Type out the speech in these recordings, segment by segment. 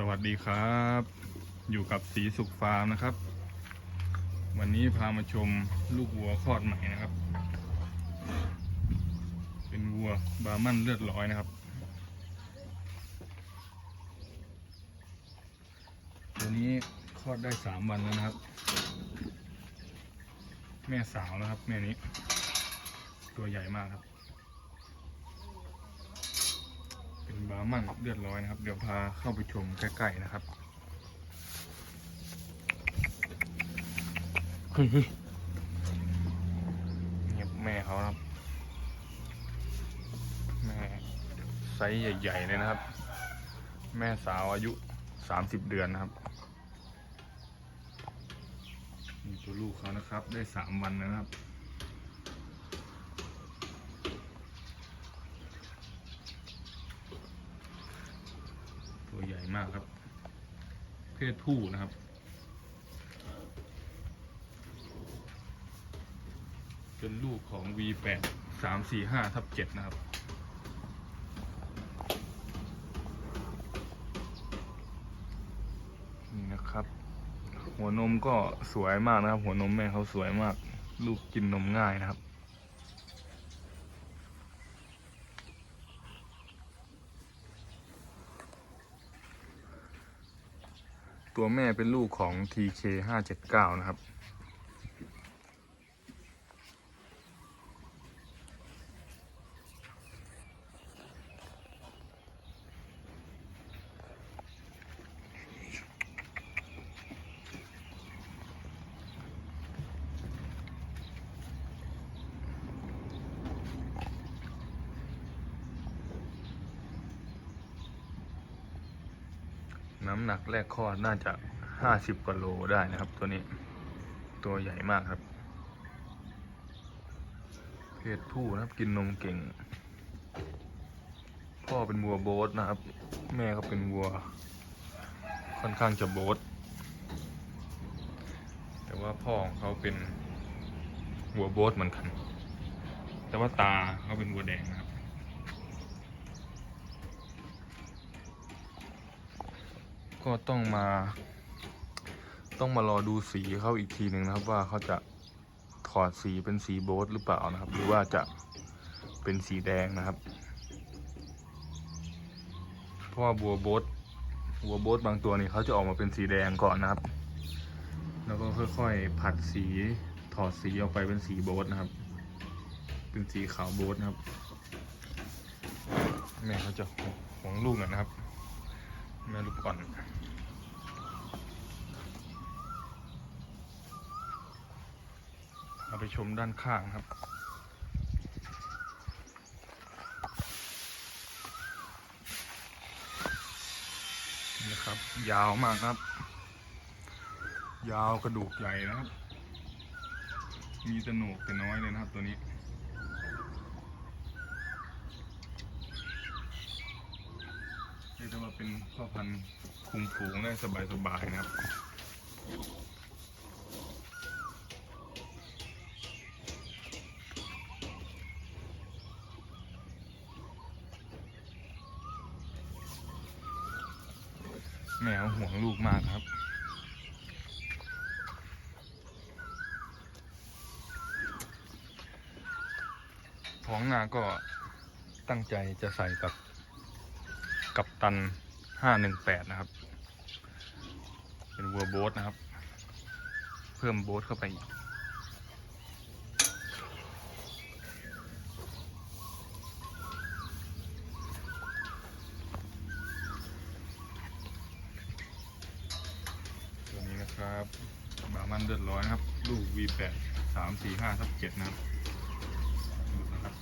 สวัสดีครับ อยู่กับสีสุขฟาร์มนะครับ วันนี้พามาชมลูกวัวคลอดใหม่นะครับ เป็นวัวบาร์มันเลือดร้อยนะครับ ตัวนี้คลอดได้สามวันแล้วนะครับ แม่สาวนะครับ แม่นี้ ตัวใหญ่มากครับ เป็นบาร์ มันเลือดร้อยนะครับ เดี๋ยวพาเข้าไปชมใกล้ๆนะครับเฮ้ยเงียบแม่เขาครับ แม่ไซส์ใหญ่ๆเลยนะครับ แม่สาวอายุสามสิบเดือนนะครับนี่ตัวลูกเขานะครับ ได้สามวันนะครับ ตัวใหญ่ มากครับ เพศผู้นะครับ เป็นลูกของ V8 3 4 5ทับ7นะครับนี่นะครับ หัวนมก็สวยมากนะครับ หัวนมแม่เขาสวยมาก ลูกกินนมง่ายนะครับ ตัวแม่เป็นลูกของ TK 579 นะครับ น้ำหนักแรกคลอดน่าจะห้าสิบกว่าโลได้นะครับ ตัวนี้ ตัวใหญ่มากครับ เพศผู้นะครับกินนมเก่ง พ่อเป็นวัวโบสนะครับ แม่ก็เป็นวัว ค่อนข้างจะโบสแต่ว่าพ่อของเขาเป็นวัวโบสเหมือนกัน แต่ว่าตาเขาเป็นวัวแดงนะครับ ก็ต้องมา ต้องมารอดูสีเขาอีกทีหนึ่งนะครับ ว่าเขาจะถอดสีเป็นสีโบสหรือเปล่านะครับ หรือว่าจะเป็นสีแดงนะครับ เพราะว่าบัวโบสบัวโบสบางตัวนี่เขาจะออกมาเป็นสีแดงก่อนนะครับ แล้วก็ค่อยๆผัดสีถอดสีออกไปเป็นสีโบสนะครับ เป็นสีขาวโบสนะครับแม่เขาจะหวงลูกนะครับ ม่ลูก่อน เอาไปชมด้านข้างครับนะครับ ยาวมากครับ ยาวกระดูกใหญ่นะครับ มีตโหนกแต่น้อยเลยนะครับตัวนี้ เรี ยกว่าเป็นพ่อพันธุ์คุมฝูงได้สบายๆนะครับแมวห่วงลูกมากครับ ท้องนาก็ตั้งใจจะใส่กับ กับตัน 518 นะครับ เป็นวัวโบ๊ทนะครับ เพิ่มโบ๊ทเข้าไปอีกตัวนี้นะครับ บามันเดือดร้อนนะครับ ลูก V8 3 4 5ทับ7นะครับดูนะครับ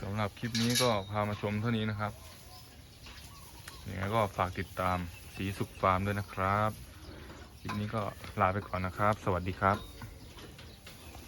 สำ หรับคลิปนี้ก็พามาชมเท่านี้นะครับยังไงก็ฝากติดตามสีสุขฟาร์มด้วยนะครับ คลิปนี้ก็ลาไปก่อนนะครับ สวัสดีครับ